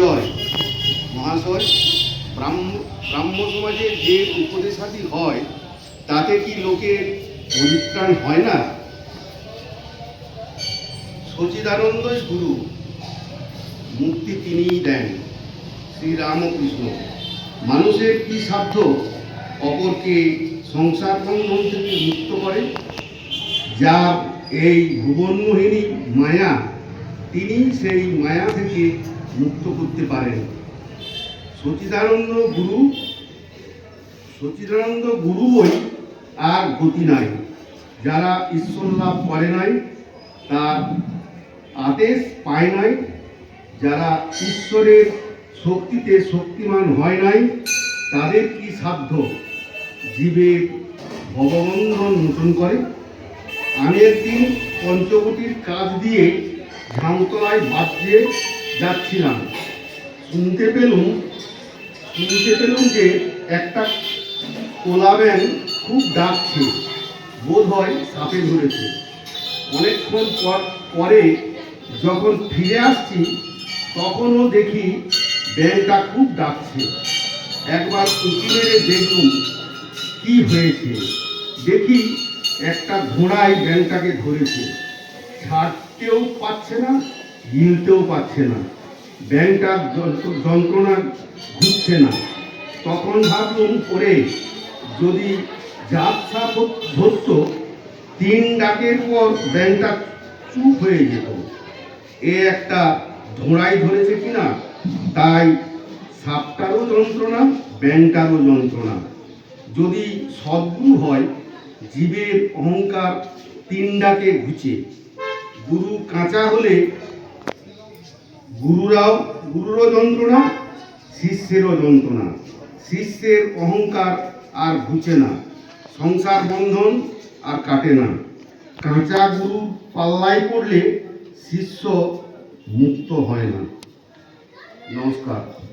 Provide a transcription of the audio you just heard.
মহাশয়, ব্রাহ্ম যে উপদেশাদি হয়, তাতে কি লোকের পরিত্রাণ হয় না? সচিদানন্দই গুরু, মুক্তি তিনিই দেন শ্রীরামকৃষ্ণ। মানুষের কি সাধ্য? অপরকে সংসার বন্ধন থেকে মুক্ত করে। যার এই ভুবনমোহিনী মায়া তিনি সেই মায়া থেকে মুক্ত করতে পারেন। সচিদানন্দ গুরু সচিদানন্দ গুরু বই আর গতি নাই। যারা ঈশ্বর লাভ করে নাই, তার আদেশ পায় নাই। যারা ঈশ্বরের শক্তিতে শক্তিমান হয় নাই, তাদের কি সাধ্য? জীবের ভগবন্ধন মোচন করে। আমি একদিন পঞ্চবটির কাজ দিয়ে ঝামতলায় বাজে যাচ্ছিলাম। শুনতে পেলুম শুনতে পেলুম যে একটা কোলাবেন খুব ডাকছে বোধ হয় সাপে ধরেছে। অনেকক্ষণ পর, পরে যখন ফিরে আসছি, তখনও দেখি ব্যাংকটা খুব ডাকছে একবার উঁকি মেরে দেখলুম কি হয়েছে। দেখি একটা ঘোড়ায় ব্যাংকটাকে ধরেছে। ছাড়তেও পাচ্ছে না। গিলতেও পাচ্ছে না। যন্ত্র- যন্ত্রণা ঘুরছে না। তখন ভাবলুম করে যদি সাপ ধরত, তিন ডাকের পর ব্যাংকটা চুপ হয়ে যেত। এ একটা ধোঁড়াই ধরেছে কিনা, তাই সাপটারও যন্ত্রণা, ব্যাংকটারও যন্ত্রণা। যদি সদ্গুরু হয়, জীবের অহংকার তিন ডাকে ঘুচে। গুরু কাঁচা হলে গুরুরাও, গুরুরও যন্ত্রণা, শিষ্যেরও যন্ত্রণা। শিষ্যের অহংকার আর ঘুচে না। সংসার বন্ধন আর কাটে না। কাঁচা গুরু পাল্লায় পড়লে শিষ্য মুক্ত হয় না। নমস্কার।